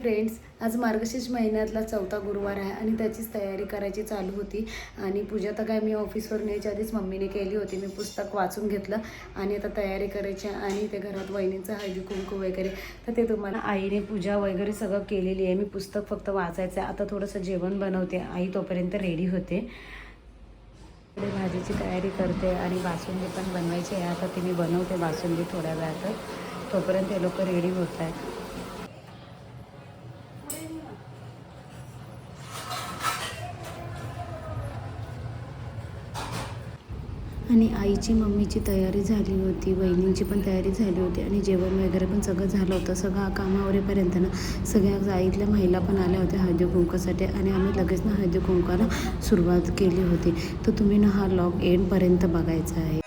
Friends आज मार्गशीर्ष महिन्यातला चौथा गुरुवार आहे आणि त्याचीच तयारी करायची चालू होती. आणि पूजा तर काय मी ऑफिसवरून यायच्या आधीच मम्मीने केली होती. मी पुस्तक वाचून घेतलं आणि आता तयारी करायची आहे आणि ते घरात वहिनीचं हळदी कुंकू वगैरे. तर ते तुम्हाला आईने पूजा वगैरे सगळं केलेली आहे. मी पुस्तक फक्त वाचायचं आहे. आता थोडंसं जेवण बनवते. आई तोपर्यंत रेडी होते. भाजीची तयारी करते आणि बासुंदी पण बनवायची आहे. आता ती मी बनवते बासुंदी थोड्या वेळात तोपर्यंत हे लोक रेडी होत आहेत. आणि आईची मम्मीची तयारी झाली होती बहिणींची पण तयारी झाली होती आणि जेवण वगैरे पण सगळं झालं होतं. सगळं कामावरेपर्यंत ना सगळ्या आईतल्या महिला पण आल्या होत्या हळदी कुंकासाठी आणि आम्ही लगेच ना हळदी कुंकाला सुरुवात केली होती. तर तुम्ही ना हा लॉग एंडपर्यंत बघायचा आहे.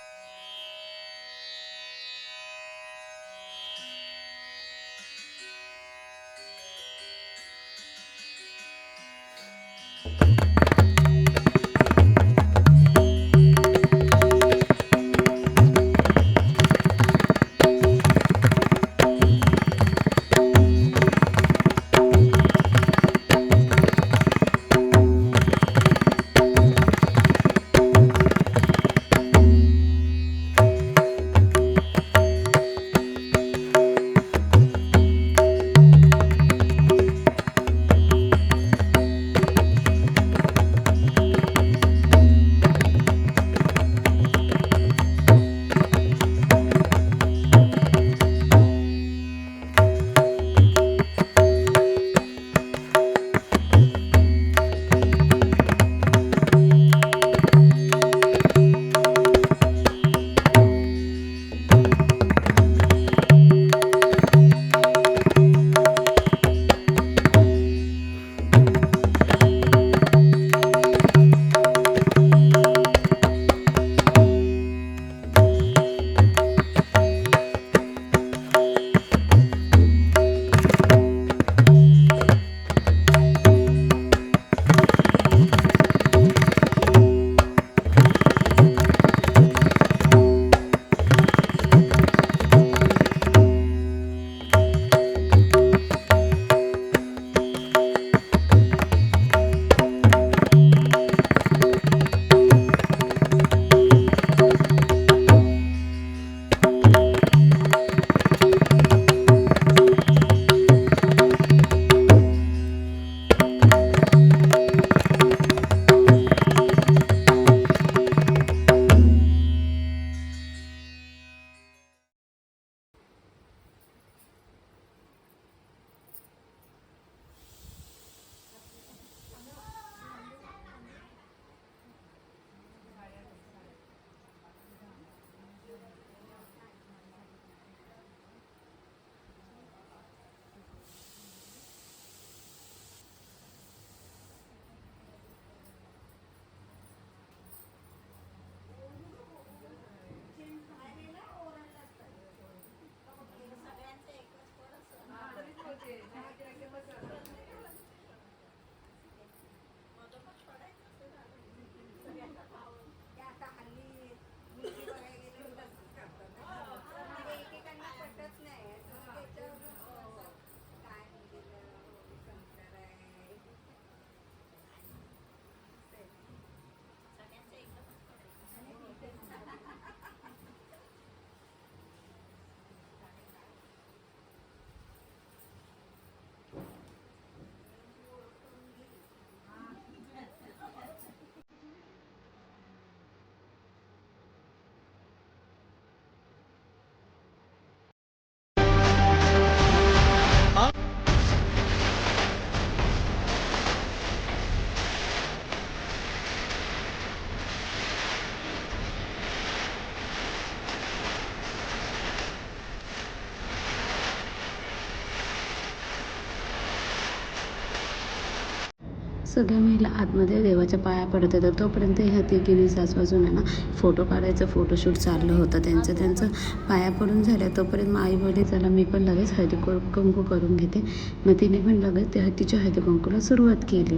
सगळ्या महिला आतमध्ये देवाच्या पाया पडत होत्या. तोपर्यंत ह्या तिघीने सासवाजून आहे ना फोटो काढायचं फोटोशूट चाललं होतं त्यांचं. त्यांचं पाया पडून झाल्या. तोपर्यंत मग आई बोलली चला मी पण लगेच हळदी कुंकू करून घेते. मग तिने पण लगेच त्या तिच्या हळदी कुंकूला सुरुवात केली.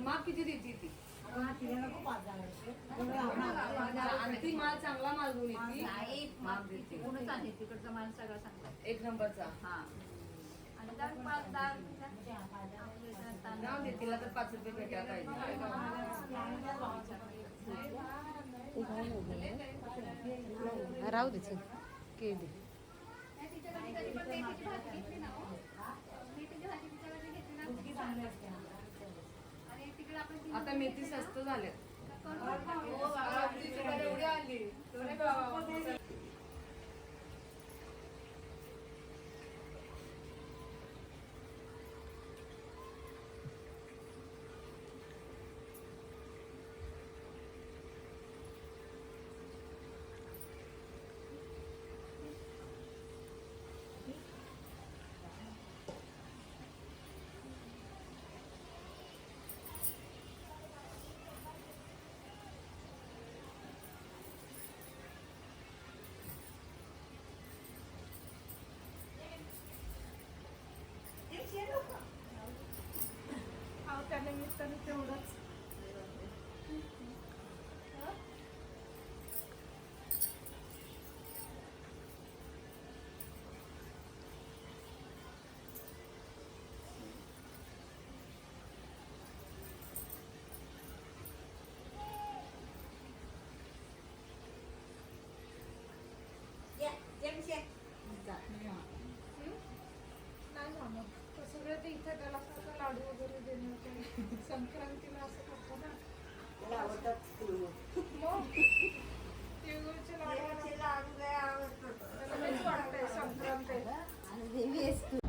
माग किती देते ती. आणखी माल चांगला माल घेऊन येते माग देते तिकडचा माल सगळा सांगतात एक नंबरचा हा आणि तिला तर पाच रुपये भेटा पाहिजे राहू दे चल. आता मेथी स्वस्त झाल्या हो, एवढी आली अरे बाबा. सगळं ते इथे त्याला फक्त लाडू वगैरे देणे होते संक्रांतीला असं करतो ना. मग? तिळगुळचे लाडू त्याला हेच वाटतंय संक्रांत आहे.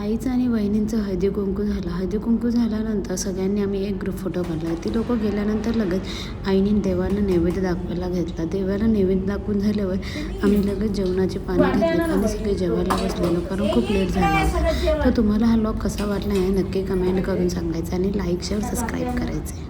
आईचं आणि वहिनींचं हळदी कुंकू झालं. हळदी कुंकू झाल्यानंतर सगळ्यांनी आम्ही एक ग्रुप फोटो काढला ती लोक गेल्यानंतर लगेच आईने देवाला नैवेद्य दाखवायला घेतला. देवाला नैवेद्य दाखवून झाल्यावर आम्ही लगेच जेवणाची पाणी घेतले आणि सगळे जेवायला बसलेलो. कारण खूप लेट झाला होता. तर तुम्हाला हा लॉग कसा वाटला आहे नक्की कमेंट करून सांगायचं आणि लाईक शेअर सबस्क्राईब करायचे.